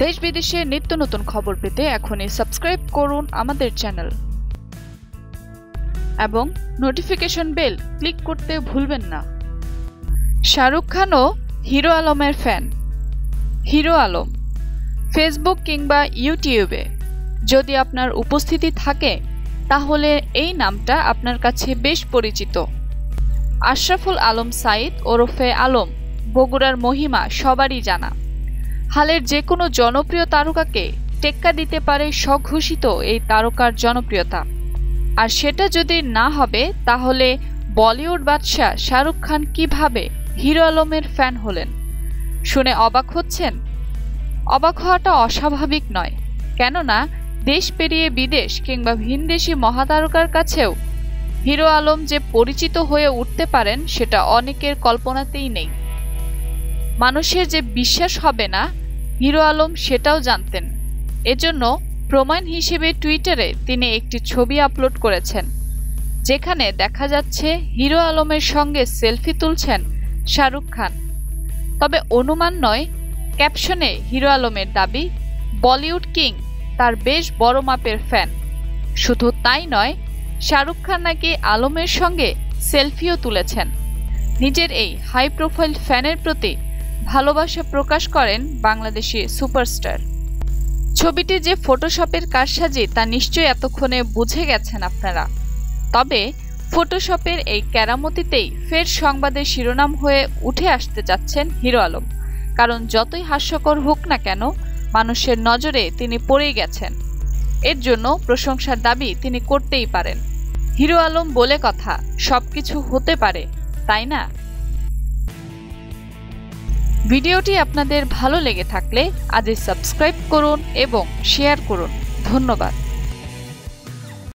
দেশ বিদেশে নিত্য নতুন খবর পেতে এখনই সাবস্ক্রাইব করুন আমাদের চ্যানেল। এবং নোটিফিকেশন বেল ক্লিক করতে ভুলবেন না। শাহরুখ খানও হিরো আলমের ফ্যান। হিরো আলম, ফেসবুক কিংবা ইউটিউবে। যদি আপনার উপস্থিতি থাকে, তাহলে এই নামটা আপনার কাছে বেশ পরিচিত। আশরাফুল আলম সাইদ ওরফে আলম, বগুড়ার মহিমা সবারই জানা। হালের যে কোনো জনপ্রিয় তারকাকে টেক্কা দিতে পারে স্বঘোষিত এই তারকার জনপ্রিয়তা। আর সেটা যদি না হবে, তাহলে বলিউড বাদশাহ শাহরুখ খান কীভাবে হিরো আলমের ফ্যান হলেন? শুনে অবাক হচ্ছেন? অবাক হওয়াটা অস্বাভাবিক নয়। কেননা, দেশ পেরিয়ে বিদেশ কিংবা ভিনদেশি মহাতারকার কাছেও হিরো আলম যে পরিচিত হয়ে উঠতে পারেন, সেটা অনেকের কল্পনাতেই নেই। মানুষের যে বিশ্বাস হবে না হিরো আলম সেটাও জানতেন। এজন্য প্রমাণ হিসেবে টুইটারে তিনি একটি ছবি আপলোড করেছেন, যেখানে দেখা যাচ্ছে হিরো আলমের সঙ্গে সেলফি তুলছেন শাহরুখ খান। তবে অনুমান নয়, ক্যাপশনে হিরো আলমের দাবি, বলিউড কিং তার বেশ বড় মাপের ফ্যান। শুধু তাই নয়, শাহরুখ খান নাকি আলমের সঙ্গে সেলফিও তুলেছেন। নিজের এই হাই প্রোফাইল ফ্যানের প্রতি ভালোবাসা প্রকাশ করেন বাংলাদেশি সুপারস্টার। ছবিটি যে ফটোশপের কারসাজি তা নিশ্চয়ই এতক্ষণে বুঝে গেছেন আপনারা। তবে ফটোশপের এই কেরামতিতেই ফের সংবাদের শিরোনাম হয়ে উঠে আসতে যাচ্ছেন হিরো আলম। কারণ যতই হাস্যকর হোক না কেন, মানুষের নজরে তিনি পড়েই গেছেন। এর জন্য প্রশংসার দাবি তিনি করতেই পারেন। হিরো আলম বলে কথা, সবকিছু হতে পারে, তাই না? ভিডিওটি আপনাদের ভালো লেগে থাকলে আজই সাবস্ক্রাইব করুন এবং শেয়ার করুন। ধন্যবাদ।